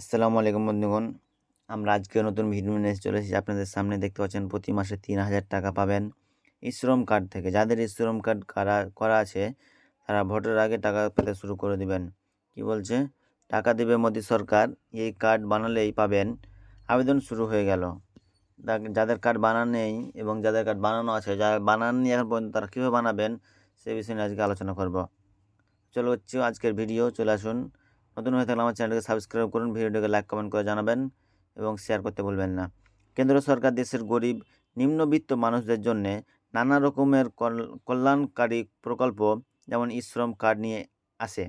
আসসালামু আলাইকুম বন্ধুগণ। আমরা আজকে নতুন ভিডিও নিয়ে চলে এসেছি। আপনাদের সামনে দেখতে পাচ্ছেন, প্রতি মাসে তিন হাজার টাকা পাবেন শ্রম কার্ড থেকে। যাদের শ্রম কার্ড করা করা আছে, তারা ভোটের আগে টাকা পেতে শুরু করে দিবেন। কি বলছে? টাকা দেবে মোদী সরকার, এই কার্ড বানালেই পাবেন। আবেদন শুরু হয়ে গেল। যাদের কার্ড বানানো নেই এবং যাদের কার্ড বানানো আছে, যারা বানাননি এখন পর্যন্ত তারা কীভাবে বানাবেন, সে বিষয়ে আজকে আলোচনা করব। চলো হচ্ছে আজকের ভিডিও, চলে আসুন। নতুন হয়ে থাকলে আমার চ্যানেলকে সাবস্ক্রাইব করুন, ভিডিওটিকে লাইক কমেন্ট করে জানাবেন এবং শেয়ার করতে ভুলবেন না। কেন্দ্র সরকার দেশের গরিব, নিম্নবিত্ত মানুষদের জন্যে নানা রকমের কল- কল্যাণকারী প্রকল্প যেমন ই শ্রম কার্ড নিয়ে আসে।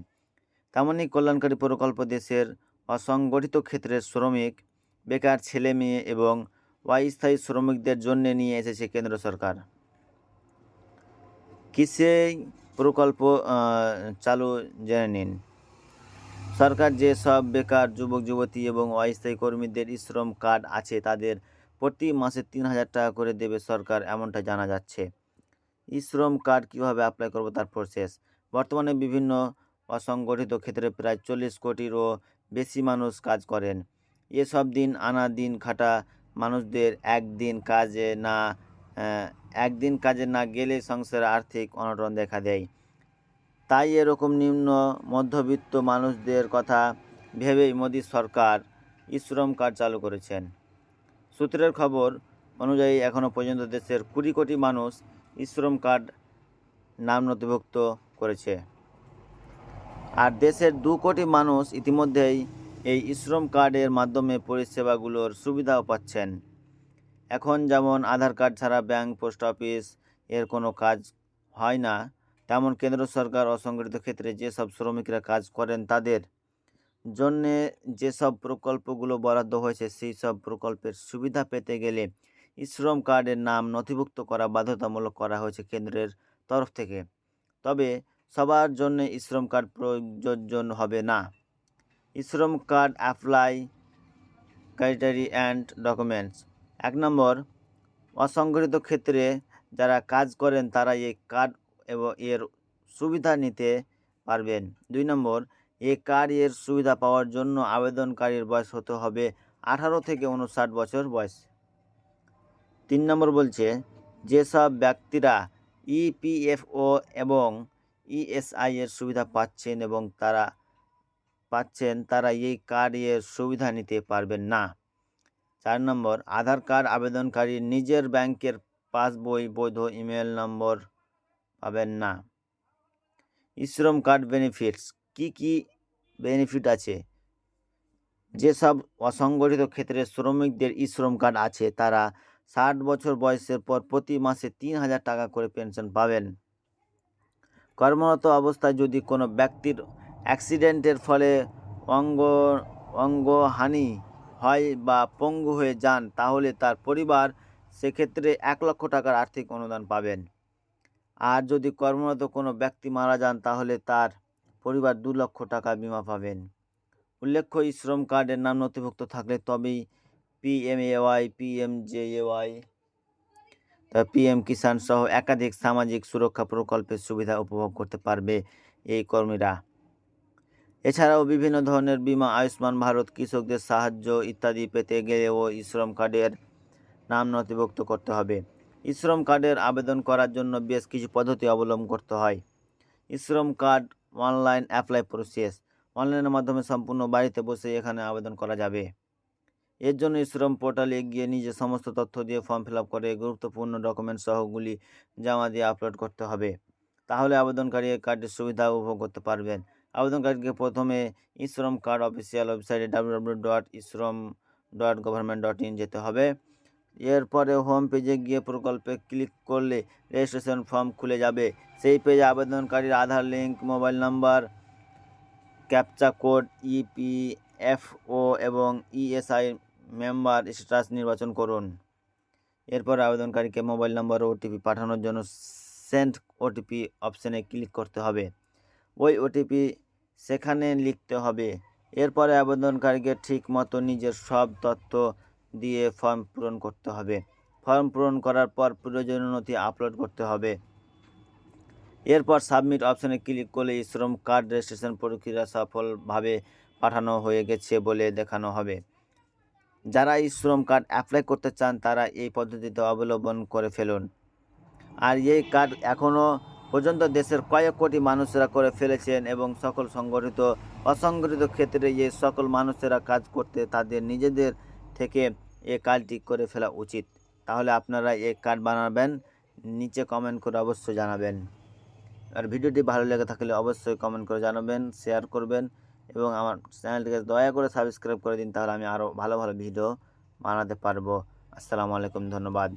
তেমনই কল্যাণকারী প্রকল্প দেশের অসংগঠিত ক্ষেত্রের শ্রমিক, বেকার ছেলে মেয়ে এবং অস্থায়ী শ্রমিকদের জন্য নিয়ে এসেছে কেন্দ্র সরকার। কিসেই প্রকল্প চালু জেনে নিন। সরকার যে সব বেকার যুবক, যুবতী এবং অস্থায়ী কর্মীদের শ্রম কার্ড আছে, তাদের প্রতি মাসে তিন হাজার টাকা করে দেবে সরকার এমনটা জানা যাচ্ছে। শ্রম কার্ড কীভাবে অ্যাপ্লাই করব তার প্রসেস বর্তমানে বিভিন্ন অসংগঠিত ক্ষেত্রে প্রায় চল্লিশ কোটিরও বেশি মানুষ কাজ করেন। এসব দিন আনা দিন খাটা মানুষদের একদিন কাজে না একদিন কাজে না গেলে সংসারে আর্থিক অনটন দেখা দেয়। তাই এরকম নিম্ন মধ্যবিত্ত মানুষদের কথা ভেবেই মোদী সরকার শ্রম কার্ড চালু করেছেন। সূত্রের খবর অনুযায়ী এখনও পর্যন্ত দেশের কুড়ি কোটি মানুষ শ্রম কার্ড নাম নথিভুক্ত করেছে। আর দেশের দু কোটি মানুষ ইতিমধ্যেই এই শ্রম কার্ডের মাধ্যমে পরিষেবাগুলোর সুবিধাও পাচ্ছেন। এখন যেমন আধার কার্ড ছাড়া ব্যাংক, পোস্ট অফিস এর কোনো কাজ হয় না তেমন কেন্দ্র সরকার অসংগঠিত ক্ষেত্রে যেসব শ্রমিকরা কাজ করেন তাদের জন্যে যেসব প্রকল্পগুলো বরাদ্দ হয়েছে সেই সব প্রকল্পের সুবিধা পেতে গেলে শ্রম কার্ডের নাম নথিভুক্ত করা বাধ্যতামূলক করা হয়েছে কেন্দ্রের তরফ থেকে। তবে সবার জন্য শ্রম কার্ড প্রযোজ্য হবে না। Shram card apply criteria and documents. এক নম্বর, অসংগঠিত ক্ষেত্রে যারা কাজ করেন তারা এই কার্ড এবং এর সুবিধা নিতে পারবেন। দুই নম্বর, এ কার্ড এর সুবিধা পাওয়ার জন্য আবেদনকারীর বয়স হতে হবে আঠারো থেকে উনষাট বছর বয়স। তিন নম্বর বলছে, যেসব ব্যক্তিরা ইপিএফও এবং ইএসআই এর সুবিধা পাচ্ছেন এবং তারা পাচ্ছেন, তারা এই কার্ড এর সুবিধা নিতে পারবেন না। চার নম্বর, আধার কার্ড আবেদনকারী নিজের ব্যাংকের পাসবই, বৈধ ইমেল নম্বর পাবেন না। শ্রম কার্ড বেনিফিটস কি কি বেনিফিট আছে? যেসব অসংগঠিত ক্ষেত্রে শ্রমিকদের শ্রম কার্ড আছে, তারা ষাট বছর বয়সের পর প্রতি মাসে তিন হাজার টাকা করে পেনশন পাবেন। কর্মরত অবস্থায় যদি কোনো ব্যক্তির অ্যাক্সিডেন্টের ফলে অঙ্গ, অঙ্গহানি হয় বা পঙ্গু হয়ে যান, তাহলে তার পরিবার সেক্ষেত্রে এক লক্ষ টাকার আর্থিক অনুদান পাবেন। আর যদি কর্মরত কোনো ব্যক্তি মারা যান, তাহলে তার পরিবার দু লক্ষ টাকা বিমা পাবেন। উল্লেখ্য, এই শ্রম কার্ডের নাম নথিভুক্ত থাকলে তবেই পিএমএওয়াই পিএমজেএওয়াই পিএম কিষাণ সহ একাধিক সামাজিক সুরক্ষা প্রকল্পের সুবিধা উপভোগ করতে পারবে এই কর্মীরা। এছাড়াও বিভিন্ন ধরনের বিমা, আয়ুষ্মান ভারত, কৃষকদের সাহায্য ইত্যাদি পেতে গেলেও ই শ্রম কার্ডের নাম নথিভুক্ত করতে হবে। শ্রম কার্ডের আবেদন করার জন্য বেশ কিছু পদ্ধতি অবলম্বন করতে হয়। শ্রম কার্ড অনলাইন অ্যাপ্লাই প্রসেস। অনলাইনের মাধ্যমে সম্পূর্ণ বাড়িতে বসে এখানে আবেদন করা যাবে। এর জন্য শ্রম পোর্টালে গিয়ে নিজে সমস্ত তথ্য দিয়ে ফর্ম ফিল করে গুরুত্বপূর্ণ ডকুমেন্ট সহগুলি জমা দিয়ে আপলোড করতে হবে। তাহলে আবেদনকারী কার্ডের সুবিধা উপভোগ করতে পারবেন। আবেদনকারীকে প্রথমে শ্রম কার্ড অফিসিয়াল ওয়েবসাইটে W dot Shram dot government dot in যেতে হবে। এরপরে হোম পেজে গিয়ে প্রকল্পে ক্লিক করলে রেজিস্ট্রেশন ফর্ম খুলে যাবে। সেই পেজে আবেদনকারীর Aadhaar link mobile number captcha code EPFO এবং ইএসআই মেম্বার স্ট্যাটাস নির্বাচন করুন। এরপর আবেদনকারীকে মোবাইল নম্বর ও ওটিপি পাঠানোর জন্য সেন্ড ওটিপি অপশানে ক্লিক করতে হবে। ওই ওটিপি সেখানে লিখতে হবে। এরপরে আবেদনকারীকে ঠিক মতো নিজের সব তথ্য দিয়ে ফর্ম পূরণ করতে হবে। ফর্ম পূরণ করার পর প্রয়োজনীয় নথি আপলোড করতে হবে। এরপর সাবমিট অপশানে ক্লিক করলে শ্রম কার্ড রেজিস্ট্রেশন প্রক্রিয়া সফলভাবে পাঠানো হয়ে গেছে বলে দেখানো হবে। যারা এই শ্রম কার্ড অ্যাপ্লাই করতে চান, তারা এই পদ্ধতিতে অবলম্বন করে ফেলুন। আর এই কার্ড এখনও পর্যন্ত দেশের কয়েক কোটি মানুষেরা করে ফেলেছেন এবং সকল সংগঠিত, অসংগঠিত ক্ষেত্রে এই সকল মানুষেরা কাজ করতে তাদের নিজেদের থেকে এই কার্ডটি করে ফেলা উচিত। তাহলে আপনারা এই কার্ড বানাবেন, নিচে কমেন্ট করে অবশ্যই জানাবেন। আর ভিডিওটি ভালো লেগে থাকলে অবশ্যই কমেন্ট করে জানাবেন শেয়ার করবেন এবং আমার চ্যানেলটিকে দয়া করে সাবস্ক্রাইব করে দিন, তাহলে আমি আরও ভালো ভালো ভিডিও বানাতে পারব। আসসালামু আলাইকুম, ধন্যবাদ।